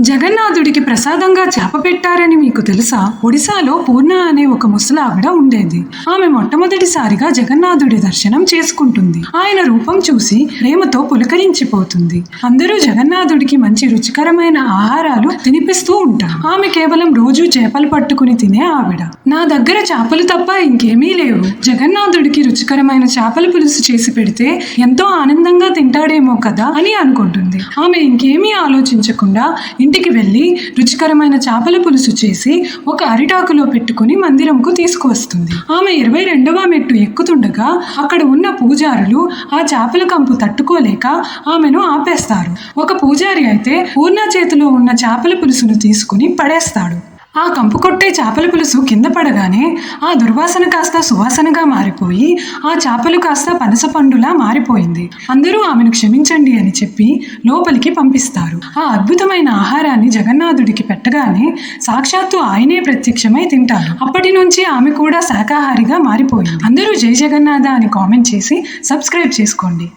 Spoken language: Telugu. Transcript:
జగన్నాథుడికి ప్రసాదంగా చేప పెట్టారని మీకు తెలుసా? ఒడిశాలో పూర్ణ అనే ఒక ముసలావిడ ఉండేది. ఆమె మొట్టమొదటిసారిగా జగన్నాథుడి దర్శనం చేసుకుంటుంది. ఆయన రూపం చూసి ప్రేమతో పులకరించిపోతుంది. అందరూ జగన్నాథుడికి మంచి రుచికరమైన ఆహారాలు తినిపిస్తూ ఉంటారు. ఆమె కేవలం రోజు చేపలు పట్టుకుని తినే ఆవిడ. నా దగ్గర చేపలు తప్ప ఇంకేమీ లేవు. జగన్నాథుడికి రుచికరమైన చేపల పులుసు చేసి పెడితే ఎంతో ఆనందంగా తింటాడేమో కదా అని అనుకుంటుంది. ఆమె ఇంకేమీ ఆలోచించకుండా ఇంటికి వెళ్ళి రుచికరమైన చేపల పులుసు చేసి ఒక అరిటాకులో పెట్టుకుని మందిరంకు తీసుకువస్తుంది. ఆమె ఇరవై రెండవ మెట్టు ఎక్కుతుండగా అక్కడ ఉన్న పూజారులు ఆ చేపల కంపు తట్టుకోలేక ఆమెను ఆపేస్తారు. ఒక పూజారి అయితే పూర్ణ చేతిలో ఉన్న చేపల పులుసును తీసుకుని పడేస్తాడు. ఆ కంపు కొట్టే చేపల పులుసు కింద పడగానే ఆ దుర్వాసన కాస్త సువాసనగా మారిపోయి ఆ చేపలు కాస్త పనస పండులా మారిపోయింది. అందరూ ఆమెను క్షమించండి అని చెప్పి లోపలికి పంపిస్తారు. ఆ అద్భుతమైన ఆహారాన్ని జగన్నాథుడికి పెట్టగానే సాక్షాత్తు ఆయనే ప్రత్యక్షమై తింటారు. అప్పటి నుంచి ఆమె కూడా శాకాహారిగా మారిపోయింది. అందరూ జై జగన్నాథ అని కామెంట్ చేసి సబ్స్క్రైబ్ చేసుకోండి.